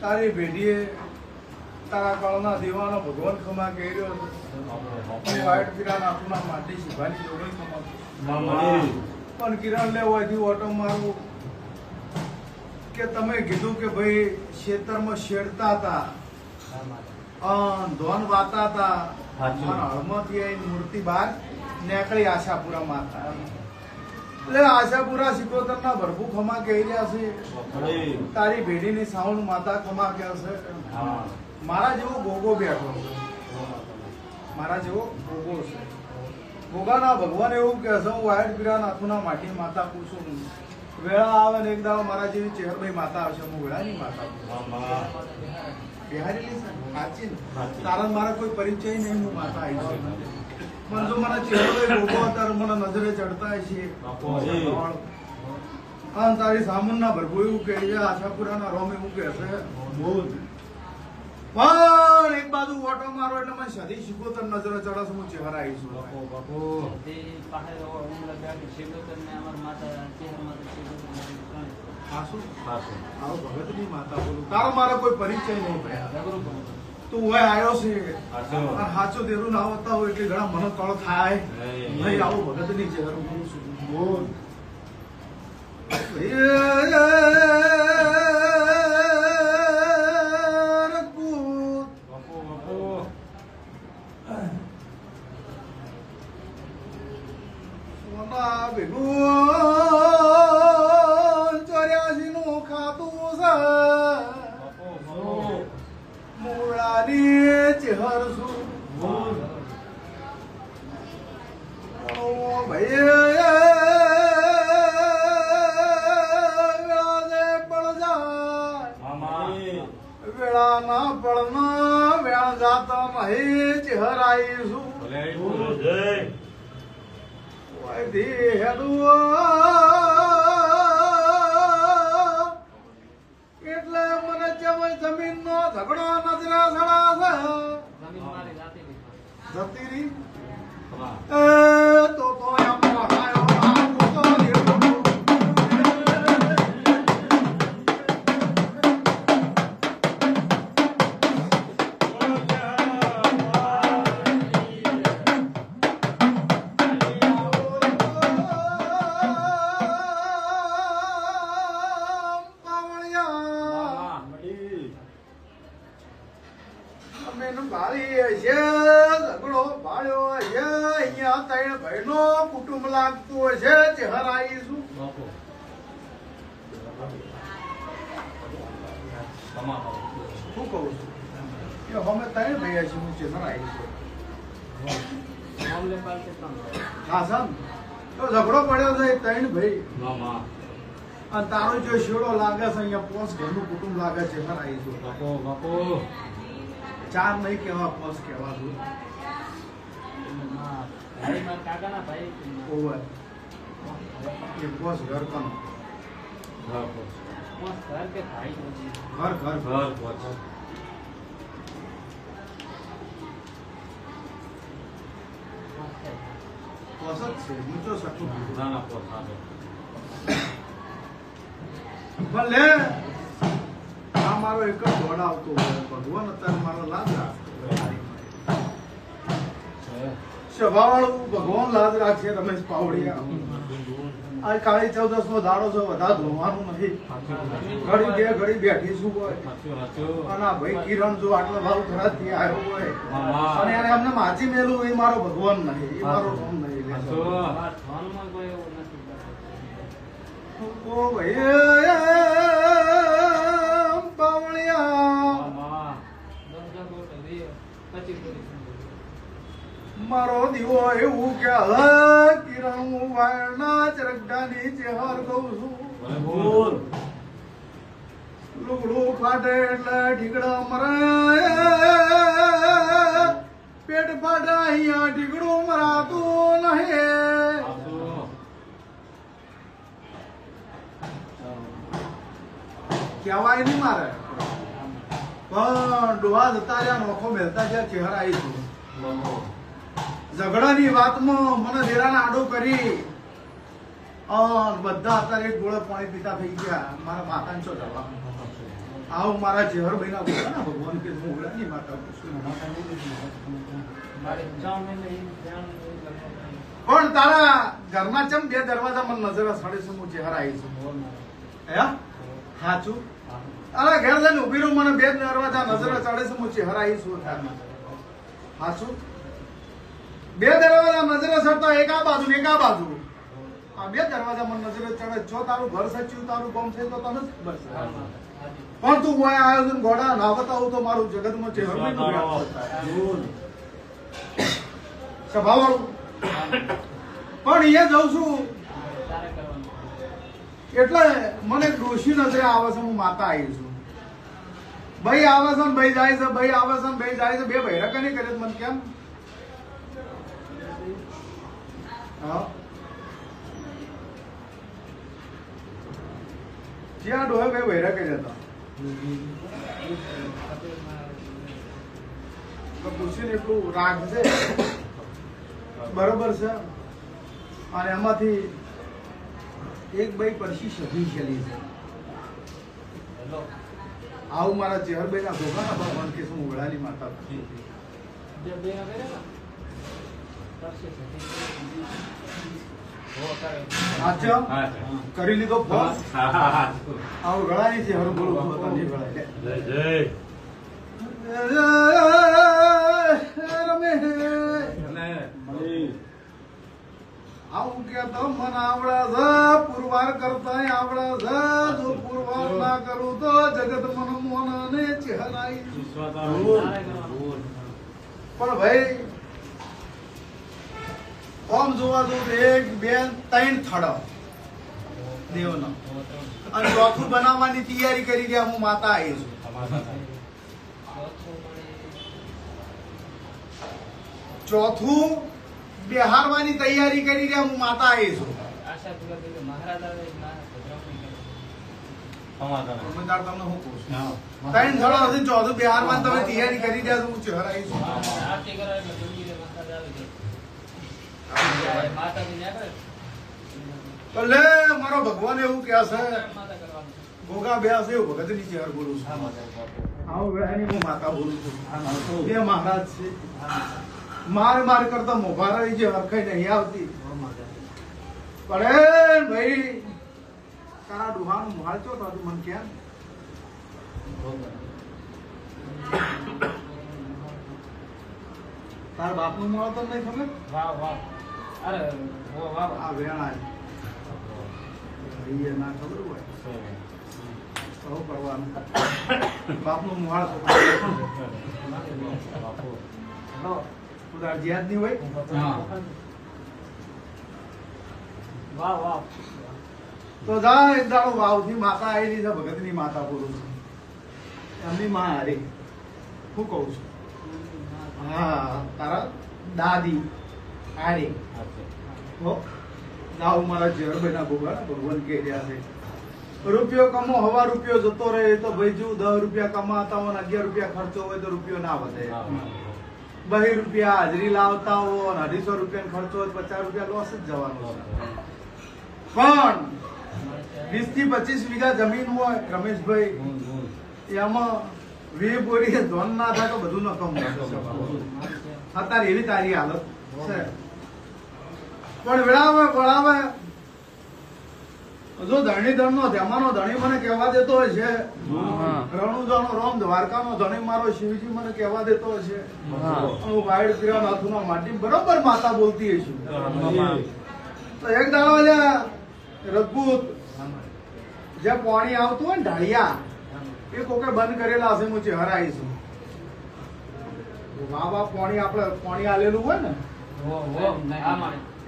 તારી ભેટીએ તારા કાળના દેવાનો ભગવાન ખમા કહી રહ્યો હતો હું વાઈટ પીરા નાખુના માટી શિભાની જોડે ખમા પણ કિરણ લેવાથી ઓટો મારું કે તમે કીધું કે ભાઈ ખેતરમાં શેડતા હતા. અન ધોન વાતા હતા. હળમાંથી મૂર્તિ બહાર નેકળી આશાપુરા માતા. એટલે આશાપુરા સિકોતરના ભરપૂર ખમા કહી રહ્યા છે. તારી ભેડીની સાઉન્ડ માતા ખમા કહે છે. મારા જેવો ગોગો બેઠો છે. મારા જેવો ગોગો છે. ગોગાના ભગવાન એવું કહે છે હું વાયર પીરા નાથુના માટી માતા પૂછું વેળા આવે ને એક દાવ મારા જેવી ચેહરભાઈ માતા આવશે. હું વેળાની માતા. બિહારી સાચી. તારા મારા કોઈ પરિચય નહીં હું માતા આવી છું મને જો મને ચહેરો ગોગો અત્યારે મને નજરે ચડતા છે. હા તારી સામુનના ભરભુ એવું કહે છે આશાપુરાના રોમ એવું કહે છે. પણ એક બાજુ ઓટો મારો એટલે મને સદી શિકોતર નજરે ચડે છે હું ચહેરા આવી છું. આવો ભગતની માતા બોલું. તારો મારો કોઈ પરિચય નહીં પણ તું હું આવ્યો છે સાચું. તેરું ના આવતા હોય એટલે ઘણા મનો તળ થાય નહીં. નહીં આવું ભગતની ચહેરો છે છું બોલ ઝઘડો પડ્યો છે એ ત્રણ ભાઈ. અને તારો જો શેડો લાગે છે અહીંયા પોસ ઘરનું કુટુંબ લાગે છે ચહેર આવીશું બાપુ બાપુ. ચાર નહીં કેવા પોસ કહેવા છું કાકાના ભાઈ ઓવર એ પોસ ઘર કનો? ઘર કે ભાઈ? ઘર ઘર. ઘર ઘર પહોંચ મસ્ત છે. જ છે ઊંચો સટલું ના ના હા ભલે આ મારો એક જ દોડ આવતો હોય ભગવાન અત્યારે મારો લાજ રાખતો ભગવાન લાજ રાખશે રમેશ પાવડિયા આ કાળી ચૌદસ નો દાડો છે વધારે ધોવાનું નથી ઘડી બે ઘડી બેઠીશું હોય સાચું સાચું અને ભાઈ કિરણ જો આટલો ભાવ ખરાથી આવ્યો હોય અને એને એમને માચી મેલું એ મારો ભગવાન નહીં એ મારો રોમ નહીં સાચું. મારા દીવો એવું કે કિરણ હું વાયરના ચરગડાની ચહેર ગઉં છું. લુગડું ફાટે એટલે ઢીકડા મરાય. પેટ ફાટે અહીંયા ઢીકડું મરાતું. સાસુ કહેવાય નહીં મારે? પણ ડોહા જતા રહ્યા, નોખો મેલતા જ્યાં ચહેરા આવી છું ઝઘડાની વાતમાં મને દેરાના આડો કરી. બધા અત્યારે એક ગોળે પાણી પીતા થઈ ગયા. મારા માતાને છો જવા આવું મારા જેહર બહેના બોલા ભગવાન કે હું માતા જાણ એ લગ્ન પણ તારા ઘરમાં ચમ બે દરવાજા મને નજર સડે છે હું જેહર આવી છું. હે? સાચું અરે ઘેર લઈને ઊભી રહું મને બે દરવાજા નજર ચડે છે હું ચહેરા આવી છું હાચું? બે દરવાજા નજરે ચડતા એક આ બાજુ એક આ બાજુ. આ બે દરવાજા મને નજરે ચડે જો તારું ઘર સચ્યું તારું ગમ છે તો તને જ ખબર છે. પણ તું કોઈ આયોજન ઘોડા ના બતાવું તો મારું વ્યાપ થાય. સભાવાળું. પણ અહીંયા જઉં છું. એટલે મને ડોશી નજરે આવે છે હું માતા આવી છું. ભાઈ આવે છે ભાઈ જાય છે ભાઈ આવે છે ભાઈ જાય છે. બે ભૈરા કઈ કરે મને કેમ? હા. જ્યાં ડોહે બે ભૈરા કર્યા હતા. તો પૂછીને એટલું રાખજે બરોબર છે. અને એમાંથી એક ભાઈ પરસી સભી છેલી છે. આવું મારા ચેહરભાઈ ના ભોગાના ભાવ કે શું ઉડાની માતા જે બે આવે ને કરે લીધો ફોન? ગળાની છે બોલું આવું કે તો મન આવડા છે પુરવાર કરતા આવડા છે જો પુરવાર ના કરું તો જગત મન મોન ને ચહેરાઈ પણ ભાઈ ઓમ જોવા જવું એક, બે, ત્રણ થડ. દેવનો. અને ચોથું બનાવવાની તૈયારી કરી રહ્યા હું માતા આવી છું. ચોથું બિહારવાની તૈયારી કરી રહ્યા હું માતા આવી છું. ત્રણ થડ હતી ચોથું બિહારમાં તમે તૈયારી કરી છો હું છું. ભલે મારો ભગવાન એવું કે છે. ભોગા બે હશે એવું ભગતની ચહેર બોલું છું. આવું વેળાની હું માતા બોલું હરખાઈ નહીં આવતી. પડે ભાઈ, તારા ડુહાનું મોહાલ ચો મન કેમ? તારા બાપનું મોહાલ તો નહીં ખબર? વાહ વાહ. અરે વાહ વાહ. આ વેણા ભાઈ ના ખબર હોય. તો કરવાનું. બાપનું હોય. વાહ વાહ. તો જા એક દાડો વાવથી માતા આવેલી છે ભગતની માતા બોલું છું. એમની માં હારી. હું કહું છું. હા તારા દાદી. હારી. હો. લાવ મારા ઝેરભાઈના ભોગા ભગવાન કહી રહ્યા છે. રૂપિયો કમો હવા રૂપિયો જતો રહે તો ભાઈ જો દસ રૂપિયા કમાતા હોય અગિયાર રૂપિયા ખર્ચો હોય તો રૂપિયો ના વધે. બહી રૂપિયા હાજરી લાવતા હો અઢીસો રૂપિયા ખર્ચો હોય પચાસ રૂપિયા લોસ જ જવાનો પણ વીસથી પચીસ વીઘા જમીન હોય રમેશભાઈ એમાં વે બોરી ધોન ના થાય તો બધું નકમ. અત્યારે એવી તારી હાલત. છે. પણ વેળાવે વળાવે જો ધણી ધણ નો ધ્યામાનો ધણી મને કહેવા દેતો હોય છે રણુજાનો રોમ દ્વારકાનો ધણી મારો શિવજી મને કહેવા દેતો હોય છે. હું. વાઈડ પીરા નાથુના માટી બરોબર માતા બોલતી હશું તો એક દાડો અલ્યા રઘુત જે પાણી આવતું હોય ને ઢાળિયા એ કોકે બંધ કરેલા હશે હું ચહેરા આવીશું વાહ વાહ પાણી આપણે પાણી આલેલું હોય ને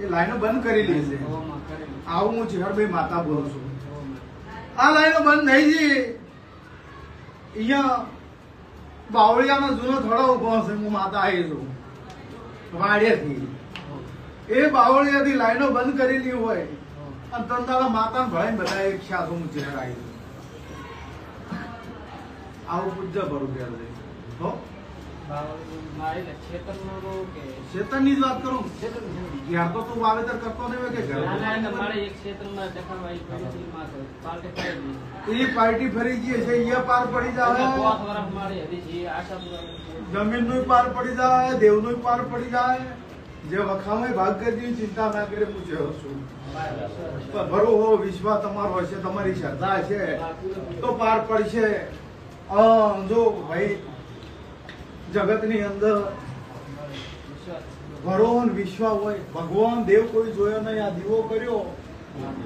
એ લાઈનો બંધ કરી લે છે. આવું હું ચહેરભાઈ માતા બોલું છું. આ લાઈનો બંધ થઈ ગઈ અહીંયા બાવળિયામાં જૂનો થોડો ઊભો હશે હું માતા આવી છું. વાડિયાથી એ બાવળિયાથી લાઈનો બંધ કરેલી હોય અને તંદાળા માતા ભણાઈ બધા એક શાસ હું ચહેરા આવી છું આવું પૂજ્ય ભરું કે હો? ખેતરનો જ વાત કરું? ઘેર તો તું વાવેતર કરતો નહીં કે ઘરે? એ પાર્ટી ફરી ગઈ છે પાર પડી જાય. જમીનનું પાર પડી જાય દેવનું પાર પડી જાય. જે વખામાં ભાગ કરી ચિંતા ના કરે પૂછ્યો છું. ભરો હો વિશ્વાસ તમારો હશે તમારી શ્રદ્ધા છે. તો પાર પડશે. અ, જો ભાઈ જગતની અંદર ભરો વિશ્વ હોય. ભગવાન દેવ કોઈ જોયો નહીં. આ દીવો કર્યો.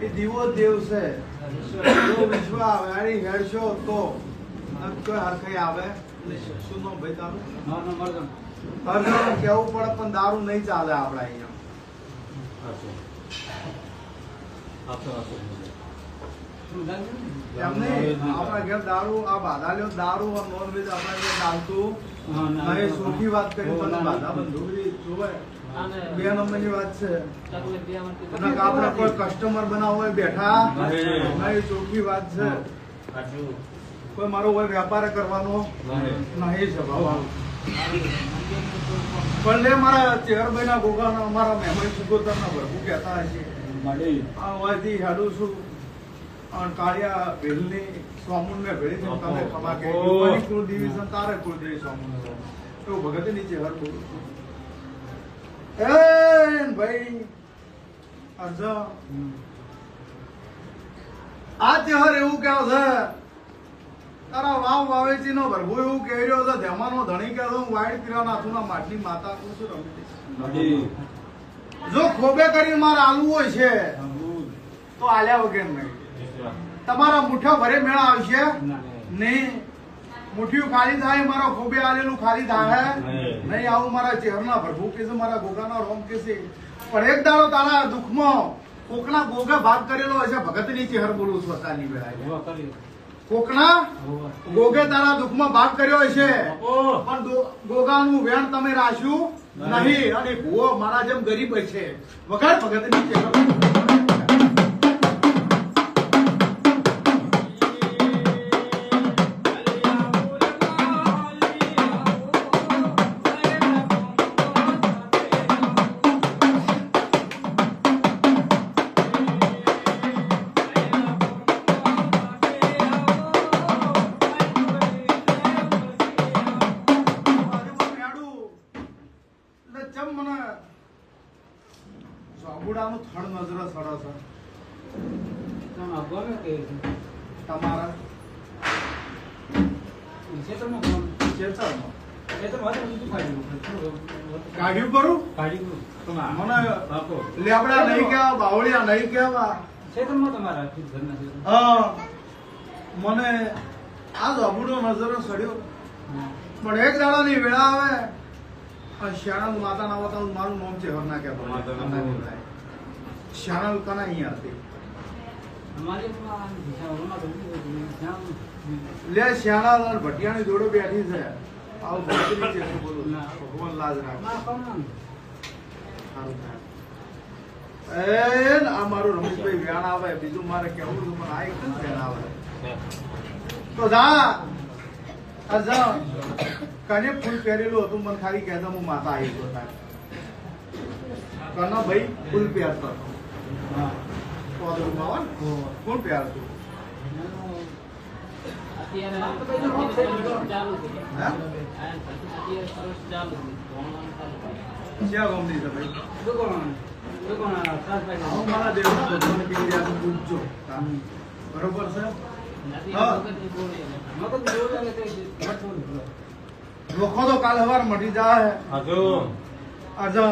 એ દીવો દેવ છે. જો વિશ્વ આવે આની હેડશો તો કોઈ હરખાઈ આવે શું નામ ભાઈ તારું? હરખાઈ કેવું પડે પણ દારૂ નહીં ચાલે આપડા અહીંયા. એમ આપણા ઘેર દારૂ આ બાધા લ્યો દારૂ આ નોનવેજ આપણા ઘેર ચાલતું. નહીં સોખી વાત કરી તને બાધા બંધુરી બે નંબરની વાત છે. આપણે કોઈ કસ્ટમર બનાવવો હોય બેઠા નહીં. ચોખ્ખી વાત છે. કોઈ મારો હોય વેપાર કરવાનો નહીં છે બાબા. પણ લે મારા ચેહરભાઈ ના ગોગાના અમારા મહેમાન સુગોતર ના ભરપૂર કહેતા હશે. આ હેડું છું. અને કાળિયા ભેલની સોમુન ને ભેળી છે તમે ખમા કે. યુવાની કુળદેવી છે તારે કુળદેવી સોમુન છે. એવું ભગત નીચે હર બોલું છું. એ ભાઈ અર્જ આ તહેવાર એવું કે છે તારા વાવ વાવેચી નો ભરભુ એવું કહી રહ્યો છે ધેમાનો ધણી કે હું વાઈટ પીરા નાથુના માટલી માતા કું છું રમી જો ખોબે કરી મારે આલુ હોય છે તો આલ્યા વગર નહીં. તમારા મુઠ્ઠા ભરે મેળા આવશે? નહીં. મુઠ્ઠીયું ખાલી થાય મારા ખોબે આલેલું ખાલી થાય. નહીં. આવું મારા ચહેરના ભરભુ કે છે મારા ગોગાના રોમ કે પણ એક દાડો તારા દુઃખમાં કોકના ગોગા ભાગ કરેલો હશે ભગતની ચહેર બોલું સ્વતાની વેળાએ. કોકના ગોગે તારા દુઃખમાં ભાગ કર્યો હશે. પણ ગોગા ગોગાનું વેણ તમે રાખ્યું નહીં. અને ભૂવો મારા જેમ ગરીબ છે વગર ભગતની ચહેર નજરે સડે છે. તમારા? ખેતરમાં કાઢ્યું? કરું મને લેબડા નહીં કેવા બાવળિયા નહીં કેવા હા. મને આ સાબુડો નજરે સડ્યો. પણ એક દાડાની વેળા આવે શિયાળા માતા ના મારું નામ છે હરના કે માતાનું નામ. શ્યાણંદ કના અહીંયા હતી. લે શ્યાણા અને ભટિયાની જોડે બેઠી છે. આવું ભક્તની છે શું બોલું. ભગવાન લાજ રાખે. એ આ મારું રમેશભાઈ વ્યાણ આવે. બીજું મારે કેવું છે પણ આ એક જ વેણ આવે. તો જા. આ જા. કને ફૂલ પહેરેલું હતું મને ખાલી કહેતા હું માતા આવી ગયો કના ભાઈ ફૂલ પહેરતો કોદળું આવે ને કોણ પહેરતું હે? ક્યાં ગમતી છે ભાઈ આવું મારા દેવના ભગવાન કહી રહ્યા છે, પૂછજો બરોબર છે લોકો તો કાલ સવાર મટી જાય આજે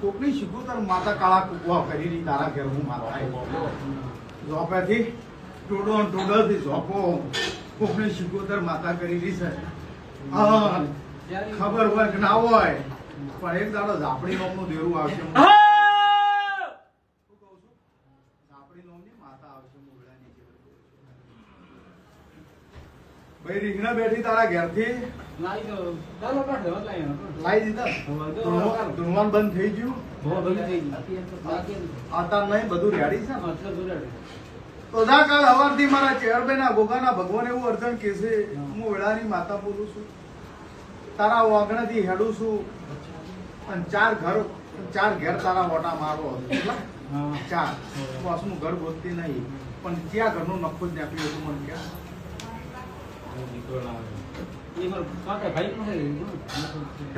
કોકની તાર માતા કાળા કુકવા રહી તારા ઘેર હું માતા ઝોપેથી ટોડો ટોડોથી ઝોપો. કોકની તાર માતા કરી રહી છે ખબર હોય કે ના હોય પણ એક દાડો ઝાપડી નોમનું દેરું આવશે? ઝાપડી નોમની માતા ભાઈ રીંગણા બેઠી તારા ઘેરથી. લાવી દીધા. ધૂણવા- બંધ થઈ ગયું. આતા નહીં બધું રેડી છે? તો દા કાલ હવારથી મારા ચેરભાઈના ગોગાના ભગવાન એવું અર્જણ કે છે હું વેળાની માતા બોલું છું. તારા વાગણાથી હેડું છું. અને ચાર ઘર ચાર ઘેર તારા વોટા મારો. ચાર. વાસનું ઘર ગોતતી નહીં. પણ ત્યાં ઘરનું નખો જ નાખ્યું હતું મને ક્યાં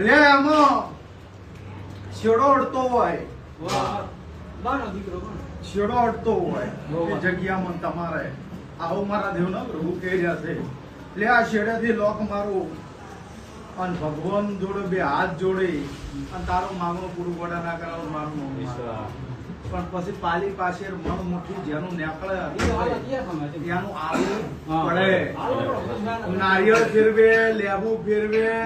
ના છેડો અડતો હોય. છેડો અડતો તમારે આવો મારા દેવનો પ્રભુ કહી રહ્યા એટલે આ છેડેથી લોક મારું. અને ભગવાન જોડે બે હાથ જોડે. અને તારું માંગણું પૂરું પડે ના કરાવું મારું. પણ પછી પાલી પાસે મણ મુઠ્ઠી જેનું નેકળે ક્યાં? ત્યાંનું આવું પડે. ના- નારિયેળ ફેરવે લેબુ ફેરવે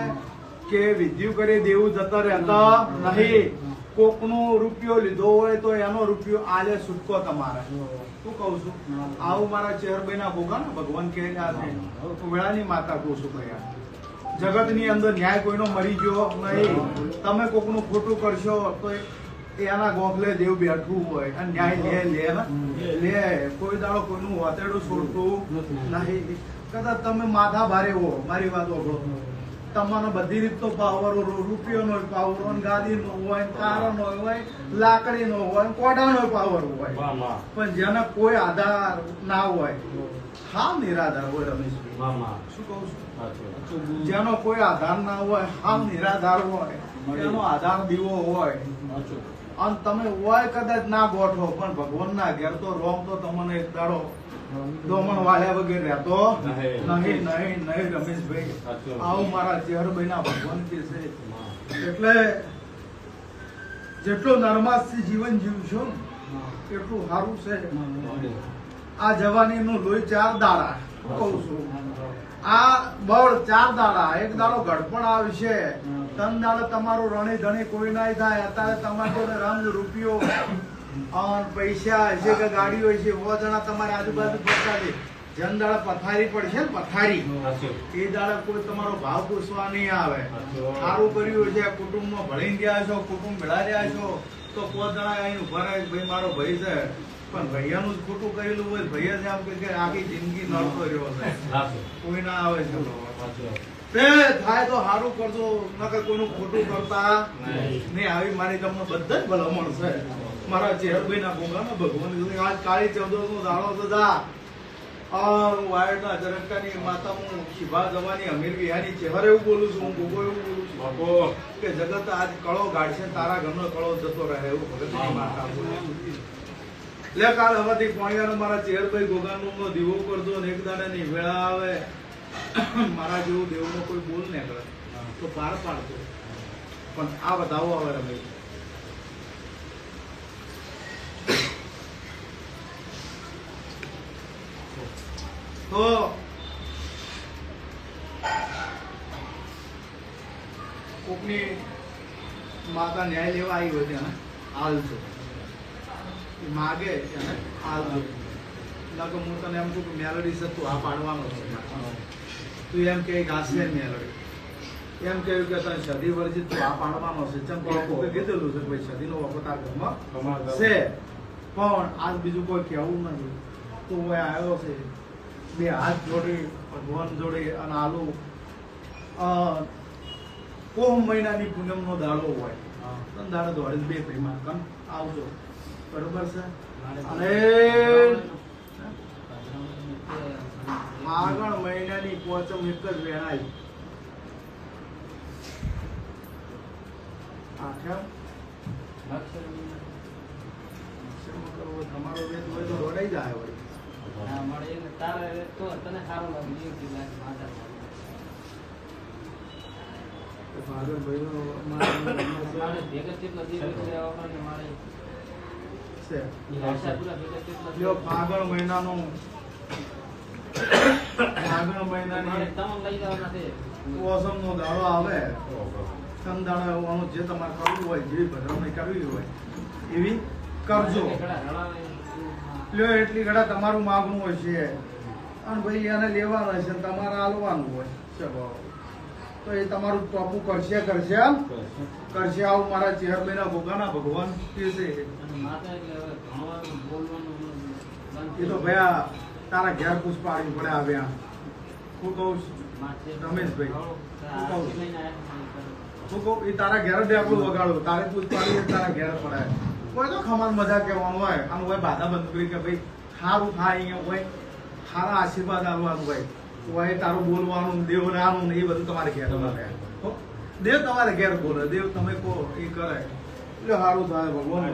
કે વિદ્યુ કરી દેવું જતા રહેતા નહીં. કોકનો રૂપિયો લીધો હોય તો એનો રૂપિયો આલે છૂટકો તમારે. શું કહું છું? આવું મારા ચેરભાઈના ભોગા ને ભગવાન કે છે આજે. વેળાની માતા કહું છું જગત જગતની અંદર ન્યાય કોઈનો મરી ગયો નહીં. તમે કોકનું ખોટું કરશો તો એના ગોખલે દેવ બેઠું હોય. અને ન્યાય લે લે લે. કોઈ દાડો કોઈનું વાતેડું છોડતું નહીં. કદાચ તમે માથા ભારે હો મારી વાત ઓગળો તમારો બધી રીત તો પાવર રૂપિયાનો પાવર હોય ગાદીનો હોય કારનો હોય લાકડીનો હોય કોડાનો પાવર હોય. પણ જેને કોઈ આધાર ના હોય હા નિરાધાર હોય રમેશભાઈ વાહ, વાહ. શું કહું છું? જેનો કોઈ આધાર ના હોય હા નિરાધાર હોય એનો આધાર દીવો હોય. અને તમે હોય કદાચ ના ગોઠવો પણ ભગવાન ના ઘેર તો રોમ તો તમને એક દાડો દોમણ વાળ્યા વગેરે રહેતો નહીં. નહીં નહીં રમેશભાઈ. આવું મારા ચેહરભાઈ ના ભગવાન કે છે. એટલે જેટલો નરમાસથી જીવન જીવશો એટલું સારું છે. આ જવાની નું લોહી ચાર દાડા. કહું છું. આ બળ ચાર દાડા. એક દાડો ગડપણ આવશે. ત્રણ દાડે તમારું રણે ધણે કોઈ ના થાય. અત્યારે તમારો રંગ રૂપિયો પૈસા હશે કે ગાડીઓ હશે વો જણા તમારે આજુબાજુ ફરતા છે જન દાડા પથારી પડશે ને પથારી. એ દાડા કોઈ તમારો ભાવ પૂછવા નહીં આવે. સારું કર્યું છે કુટુંબમાં ભણી ગયા છો કુટુંબ ભેળા રહ્યા છો તો કો જણા અહીં ઊભા રહે ભાઈ મારો ભાઈ છે. પણ ભૈયાનું જ ખોટું કરેલું હોય ભૈયા છે આમ કે કે આખી જિંદગી નડતો રહ્યો છે. કોઈ ના આવે છે. તે થાય તો સારું કરજો નકર કોઈનું ખોટું કરતા નહીં. નહીં આવી મારી તમને બધા જ ભલામણ છે. મારા ચેહરભાઈ ના ગોગાના ભગવાન આજ કાળી ચૌદસ નો દાડો તો દા વાયડના જરંકાની માતા હું શિભા જવાની અમીર વિહાની ચહેરે એવું બોલું છું હું ગોગો એવું બોલું છું. બાપુ. કે જગત આજ કળો ગાડશે ને તારા ઘરનો કળો જતો રહે એવું ભગતની માતા લે કાલ હવાથી પોણિયાનો મારા ચેરભાઈ ગોગાનો દીવો કરજો ને એક દાડાની વેળા આવે. મારા જેવું દેવનો કોઈ બોલ ને કરે, તો પાર પાડતો. પણ આ બતાવો આવે રમે તો કોકની માતા ન્યાય લેવા આવી હોય ત્યાં આલજો માગે એને આલજો નકર હું તને એમ કહું કે મેલડી છે તું આ પાડવાનો છે. તું એમ કે મેલડી એમ કહ્યું કે તને સદી વર્જિત તું આ પાડવાનો છે ચમ કીધેલું છે ભાઈ સદીનો વખત આ ઘરમાં છે. પણ આજ બીજું કોઈ કહેવું નહીં તો હું આવ્યો છે. બે હાથ જોડી ભગવાન જોડે અને આલુ. કોહ મહિનાની પૂનમનો દાડો હોય. ત્રણ દાડો દોડી બે પ્રેમા કમ આવજો. બરોબર છે? અને આગળ મહિનાની પોચમ એક જ આખા તમારો વેદ હોય તો દોડાઈ જાય. મળે તારે તો તને સારું લાગે ફાગણ મહિનાનો ફાગણ મહિનાની છે. ઓસમનો દાડો આવે ત્રણ દાડો આવવાનું જે તમારે કરવું હોય જેવી ભજવણી કરવી હોય એવી કરજો. લ્યો એટલી ઘડા તમારું માગણું હોય છે. અને ભાઈ એને લેવાનું હશે તમારે હાલવાનું હોય. ચલો. તો એ તમારું ટોપું કરશે કરશે કરશે. આવું મારા ચેરમેન ભોગાના ભગવાન કે છે. અને માતા એટલે હવે ભણવાનું બોલવાનું બંધ એ તો ભયા તારા ઘેર પૂછ પાડવી પડે આવ્યા. હું કહું રમેશભાઈ. હું. કહું. લઈને આવ્યા છે. હું કહું એ તારા ઘેર આપણું વગાડું. તારે પાડી તારા ઘેર પડાય. કોઈ તો ખમાન મજા કહેવાનું હોય. આનું હોય બાધા બંધ કરી કે ભાઈ સારું થાય અહીંયા હોય. સારા આશીર્વાદ આવવાનું હોય. હોય તારું બોલવાનું દેવનાનું ને એ બધું તમારે ઘેર રહે દેવ તમારે ઘેર બોલે. દેવ તમે કહો એ કરે. એટલે સારું થાય ભગવાન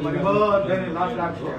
લાભ રાખશે.